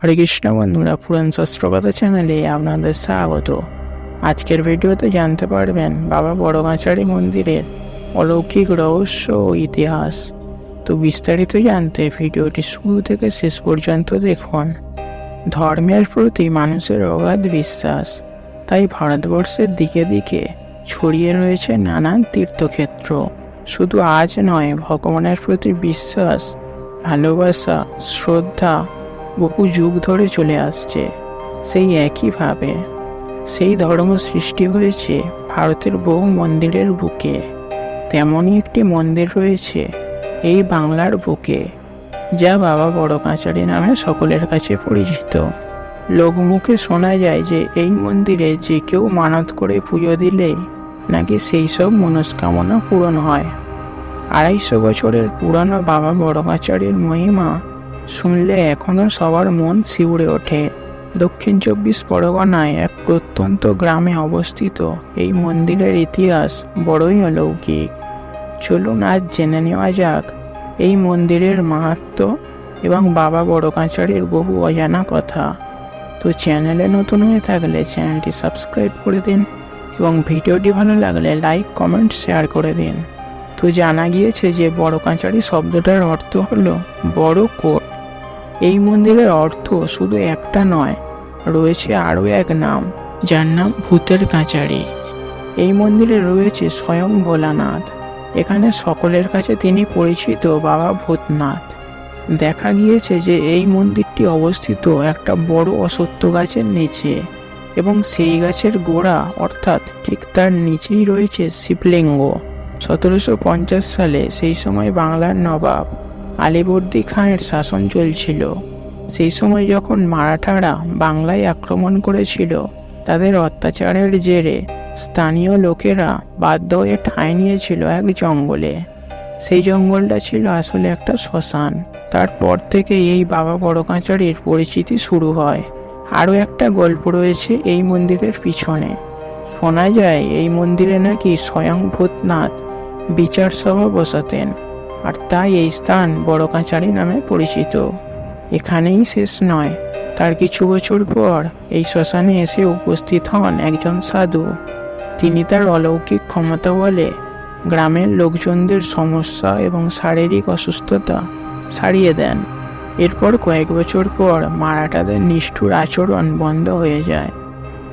হরে কৃষ্ণ বন্ধুরা পুরাণ শাস্ত্রকথা চ্যানেলে আপনাদের স্বাগত। আজকের ভিডিওতে জানতে পারবেন বাবা বড়গাছারি মন্দিরের অলৌকিক রহস্য ও ইতিহাস। তো বিস্তারিত জানতে ভিডিওটি শুরু থেকে শেষ পর্যন্ত দেখুন। ধর্মের প্রতি মানুষের অগাধ বিশ্বাস, তাই ভারতবর্ষের দিকে দিকে ছড়িয়ে রয়েছে নানান তীর্থক্ষেত্র। শুধু আজ নয়, ভগবানের প্রতি বিশ্বাস, ভালোবাসা, শ্রদ্ধা বহু যুগ ধরে চলে আসছে। সেই একইভাবে সেই ধর্ম সৃষ্টি হয়েছে ভারতের বহু মন্দিরের বুকে। তেমনই একটি মন্দির রয়েছে এই বাংলার বুকে, যা বাবা বড় কাছারি নামে সকলের কাছে পরিচিত। লোকমুখে শোনা যায় যে এই মন্দিরে যে কেউ মানত করে পুজো দিলেই নাকি সেই সব মনস্কামনা পূরণ হয়। আড়াইশো বছরের পুরানো বাবা বড় কাছারির মহিমা শুনলে এখনও সবার মন শিউরে ওঠে। দক্ষিণ চব্বিশ পরগনায় এক প্রত্যন্ত গ্রামে অবস্থিত এই মন্দিরের ইতিহাস বড়ই অলৌকিক। চলুন আজ জেনে নেওয়া যাক, এই মন্দিরের মাহাত্ম এবং বাবা বড় কাছারির বহু অজানা কথা। তো চ্যানেলে নতুন হয়ে থাকলে চ্যানেলটি সাবস্ক্রাইব করে দিন এবং ভিডিওটি ভালো লাগলে লাইক, কমেন্ট, শেয়ার করে দিন। তো জানা গিয়েছে যে বড় কাঁচারি শব্দটার অর্থ হলো বড় কোট। এই মন্দিরের অর্থ শুধু একটা নয়, রয়েছে আরও এক নাম, যার নাম ভূতের কাঁচারি। এই মন্দিরে রয়েছে স্বয়ং ভোলানাথ। এখানে সকলের কাছে তিনি পরিচিত বাবা ভূতনাথ। দেখা গিয়েছে যে এই মন্দিরটি অবস্থিত একটা বড় অসত্য গাছের নিচে এবং সেই গাছের গোড়া, অর্থাৎ ঠিক তার নিচেই রয়েছে শিবলিঙ্গ। সতেরোশো পঞ্চাশ সালে সেই সময় বাংলার নবাব আলিবর্দী খাঁয়ের শাসন চলছিল। সেই সময় যখন মারাঠারা বাংলায় আক্রমণ করেছিল, তাদের অত্যাচারের জেরে স্থানীয় লোকেরা বাধ্য হয়ে ঠাঁই নিয়েছিল এক জঙ্গলে। সেই জঙ্গলটা ছিল আসলে একটা শ্মশান। তারপর থেকে এই বাবা বড় কাঁচারির পরিচিতি শুরু হয়। আরও একটা গল্প রয়েছে এই মন্দিরের পিছনে। শোনা যায় এই মন্দিরে নাকি স্বয়ং ভূতনাথ বিচার সভা বসাতেন। আর তাই এই স্থান বড় কাঁচারি নামে পরিচিত। এখানেই শেষ নয়। তার কিছু বছর পর এই শ্মশানে এসে উপস্থিত হন একজন সাধু। তিনি তার অলৌকিক ক্ষমতা বলে গ্রামের লোকজনদের সমস্যা এবং শারীরিক অসুস্থতা সারিয়ে দেন। এরপর কয়েক বছর পর মারাঠাদের নিষ্ঠুর আচরণ বন্ধ হয়ে যায়।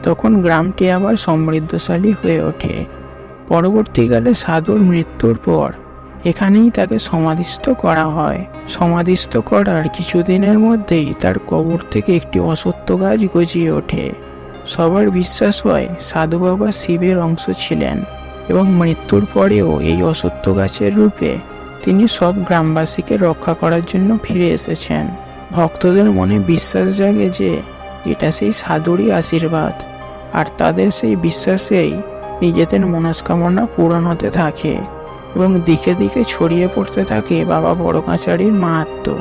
তখন গ্রামটি আবার সমৃদ্ধশালী হয়ে ওঠে। পরবর্তীকালে সাধুর মৃত্যুর পর এখানেই তাকে সমাধিস্থ করা হয়। সমাধিস্থ করার কিছুদিনের মধ্যেই তার কবর থেকে একটি অসত্য গাছ গজিয়ে ওঠে। সবার বিশ্বাস হয়, সাধু বাবা শিবের অংশ ছিলেন এবং মৃত্যুর পরেও এই অসত্য গাছের রূপে তিনি সব গ্রামবাসীকে রক্ষা করার জন্য ফিরে এসেছেন। ভক্তদের মনে বিশ্বাস জাগে যে, এটা সেই সাধুরই আশীর্বাদ। আর তাদের সেই বিশ্বাসেই নিজেদের মনস্কামনা পূরণ হতে থাকে। এবং দিকে দিকে ছড়িয়ে পড়তে থাকে বাবা বড় কাছারির মাহাত্ম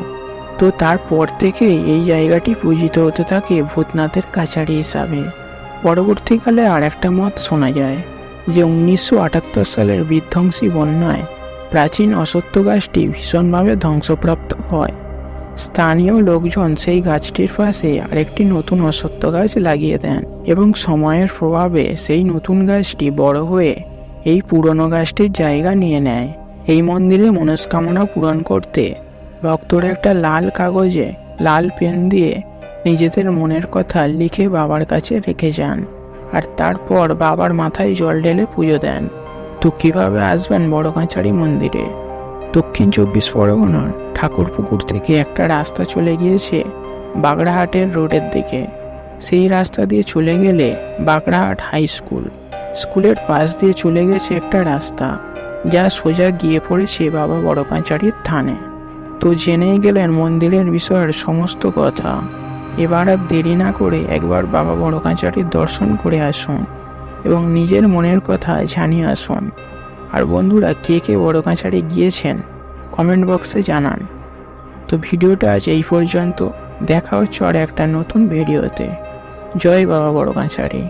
তো তারপর থেকে এই জায়গাটি পূজিত হতে থাকে ভূতনাথের কাছারি হিসাবে। পরবর্তীকালে আর একটা মত শোনা যায় যে উনিশশো আটাত্তর সালের বিধ্বংসী বন্যায় প্রাচীন অসত্য গাছটি ভীষণভাবে ধ্বংসপ্রাপ্ত হয়। স্থানীয় লোকজন সেই গাছটির পাশে আরেকটি নতুন অসত্য গাছ লাগিয়ে দেন এবং সময়ের প্রভাবে সেই নতুন গাছটি বড় হয়ে এই পুরনো গাছটির জায়গা নিয়ে নেয়। এই মন্দিরে মনস্কামনা পূরণ করতে ভক্তরা একটা লাল কাগজে লাল পেন দিয়ে নিজেদের মনের কথা লিখে বাবার কাছে রেখে যান আর তারপর বাবার মাথায় জল ঢেলে পুজো দেন। তো কীভাবে আসবেন বড় কাছারি মন্দিরে? দক্ষিণ চব্বিশ পরগনার ঠাকুরপুকুর থেকে একটা রাস্তা চলে গিয়েছে বাগড়াহাটের রোডের দিকে। সেই রাস্তা দিয়ে চলে গেলে বাগড়াহাট হাই স্কুল। স্কুলের পাশ দিয়ে চলে গেছে একটা রাস্তা, যা সোজা গিয়ে পড়েছে বাবা বড় কাঁচারির থানে। তো জেনেই গেলেন মন্দিরের বিষয়ের সমস্ত কথা। এবার আর দেরি না করে একবার বাবা বড় কাঁচারির দর্শন করে আসুন এবং নিজের মনের কথা জানিয়ে আসুন। আর বন্ধুরা, কে কে বড় কাঁচারি গিয়েছেন কমেন্ট বক্সে জানান। তো ভিডিওটা আজ এই পর্যন্ত। দেখা হচ্ছে আর একটা নতুন ভিডিওতে। জয় বাবা বড় কাঁচারি